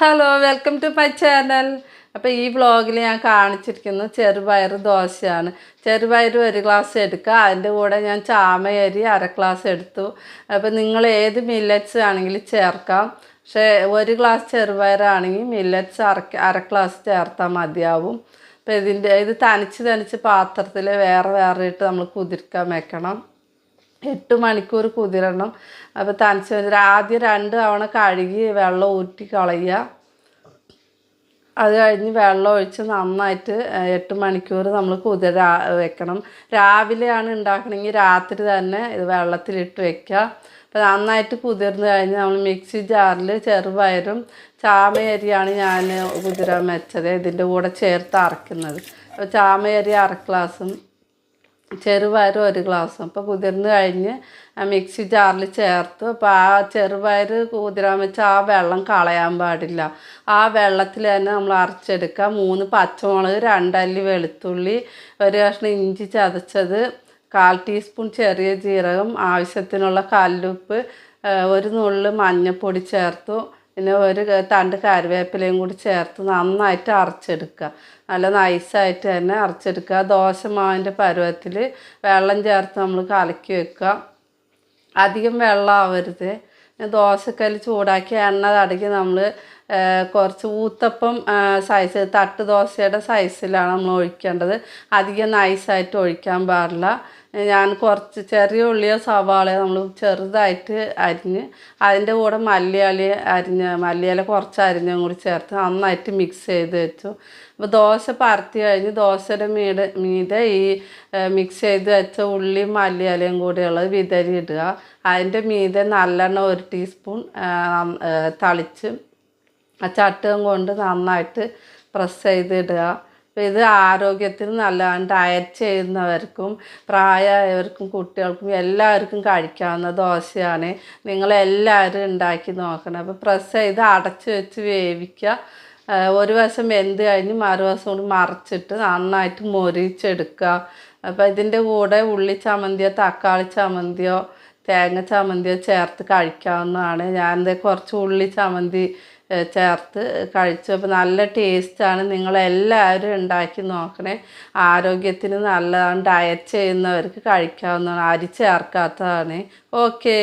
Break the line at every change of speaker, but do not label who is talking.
Hello welcome to my channel അപ്പോൾ ഈ വ്ളോഗിൽ ഞാൻ കാണിച്ചിരിക്കുന്നത് ചെറുപയർ ദോശയാണ്. ചെറുപയർ ഒരു ഗ്ലാസ് എടുക്കുക. അതിന്റെ കൂടെ ഞാൻ ചാമയരി അര ഗ്ലാസ് എടുത്തു. അപ്പോൾ നിങ്ങൾ ഏത് മില്ലറ്റ്സ് ആണെങ്കിലും ചേർക്കാം. പക്ഷേ ഒരു ഗ്ലാസ് ചെറുപയറാണെങ്കിൽ മില്ലറ്റ്സ് അര അര ഗ്ലാസ് ചേർത്താൽ മതിയാവും. അപ്പോൾ ഇതിന്റെ ഇത് തനിച്ച് തനിച്ച് പാത്രത്തിൽ വേറെ വേറെ ഇട്ട് നമ്മൾ കുതിർക്കാൻ വെക്കണം. എട്ട് മണിക്കൂർ കുതിരണം. അപ്പോൾ തനിച്ച് ആദ്യം രണ്ട് തവണ കഴുകി വെള്ളം ഊറ്റി കളയുക. അത് കഴിഞ്ഞ് വെള്ളം ഒഴിച്ച് നന്നായിട്ട് എട്ട് മണിക്കൂർ നമ്മൾ കുതിര വെക്കണം. രാവിലെയാണ് ഉണ്ടാക്കണമെങ്കിൽ രാത്രി തന്നെ ഇത് വെള്ളത്തിലിട്ട് വെക്കുക അപ്പോൾ നന്നായിട്ട് കുതിർന്ന് കഴിഞ്ഞ് നമ്മൾ മിക്സി ജാറിൽ ചെറുപയറും ചാമയരിയാണ് ഞാൻ കുതിര വെച്ചത്. ഇതിന്റെ കൂടെ ചേർത്ത് അരക്കുന്നത്. അപ്പോൾ ചാമയരി അര ചെറുപയർ ഒരു ഗ്ലാസ്സും. അപ്പോൾ കുതിർന്ന് കഴിഞ്ഞ് മിക്സി ജാറിൽ ചേർത്ത്. അപ്പോൾ ആ ചെറുപയർ കുതിരാൻ വെച്ച് ആ വെള്ളം കളയാൻ പാടില്ല. ആ വെള്ളത്തിൽ തന്നെ നമ്മൾ അരച്ചെടുക്കുക. മൂന്ന് പച്ചമുളക് രണ്ടല്ലി വെളുത്തുള്ളി ഒരു കഷ്ണം ഇഞ്ചി ചതച്ചത് കാൽ ടീസ്പൂൺ ചെറിയ ജീരകം ആവശ്യത്തിനുള്ള കല്ലുപ്പ് ഒരു നുള്ളു മഞ്ഞൾപ്പൊടി ചേർത്തു. പിന്നെ ഒരു തണ്ട് കറിവേപ്പിലയും കൂടി ചേർത്ത് നന്നായിട്ട് അരച്ചെടുക്കുക. നല്ല നൈസായിട്ട് തന്നെ അരച്ചെടുക്കുക. ദോശ ദോശമാവിന്റെ പരുവത്തിൽ വെള്ളം ചേർത്ത് നമ്മൾ കലക്കി വെക്കുക. അധികം വെള്ളം ആവരുത്. ദോശക്കല്ല് ചൂടാക്കി എണ്ണ തടക്കി നമ്മൾ കുറച്ച് ഊത്തപ്പം സൈസ് തട്ട് ദോശയുടെ സൈസിലാണ് നമ്മൾ ഒഴിക്കേണ്ടത്. അധികം നൈസായിട്ട് ഒഴിക്കാൻ പാടില്ല. ഞാൻ കുറച്ച് ചെറിയ ഉള്ളിയോ സവാളയോ നമ്മൾ ചെറുതായിട്ട് അരിഞ്ഞ് അതിന്റെ കൂടെ മല്ലിയാളി അരിഞ്ഞ് മല്ലിയില കുറച്ച് അരിഞ്ഞും കൂടി ചേർത്ത് നന്നായിട്ട് മിക്സ് ചെയ്ത് വെച്ചു. അപ്പോൾ ദോശ പരത്തി കഴിഞ്ഞ് ദോശയുടെ മീട് മീതെ ഈ മിക്സ് ചെയ്ത് വെച്ച ഉള്ളിയും മല്ലിയിലയും കൂടിയുള്ളത് വിതറി ഇടുക. അതിന്റെ മീതെ നല്ലെണ്ണ ഒരു ടീസ്പൂൺ തളിച്ച് ആ ചട്ടം കൊണ്ട് നന്നായിട്ട് പ്രസ് ചെയ്തിടുക. അപ്പോൾ ഇത് ആരോഗ്യത്തിന് നല്ലതാണ്. ഡയറ്റ് ചെയ്യുന്നവർക്കും പ്രായമായവർക്കും കുട്ടികൾക്കും എല്ലാവർക്കും കഴിക്കാവുന്ന ദോശയാണ്. നിങ്ങളെല്ലാവരും ഉണ്ടാക്കി നോക്കണം. അപ്പോൾ പ്രസ് ചെയ്ത് അടച്ച് വെച്ച് വേവിക്കുക. ഒരു വശം വെന്ത് കഴിഞ്ഞ് മറുവശം കൂടി മറിച്ചിട്ട് നന്നായിട്ട് മൊരിച്ചെടുക്കുക. അപ്പോൾ ഇതിന്റെ കൂടെ ഉള്ളി ചമ്മന്തിയോ തക്കാളി ചമ്മന്തിയോ തേങ്ങ ചമ്മന്തി ചേർത്ത് കഴിക്കാവുന്നതാണ്. ഞാൻ കുറച്ച് ഉള്ളി ചമ്മന്തി ചേർത്ത് കഴിച്ചു. അപ്പോൾ നല്ല ടേസ്റ്റാണ്. നിങ്ങളെല്ലാവരും ഉണ്ടാക്കി നോക്കണേ. ആരോഗ്യത്തിന് നല്ലതാണ്. ഡയറ്റ് ചെയ്യുന്നവർക്ക് കഴിക്കാവുന്നതാണ്. അരി ചേർക്കാത്തതാണ്. ഓക്കേ.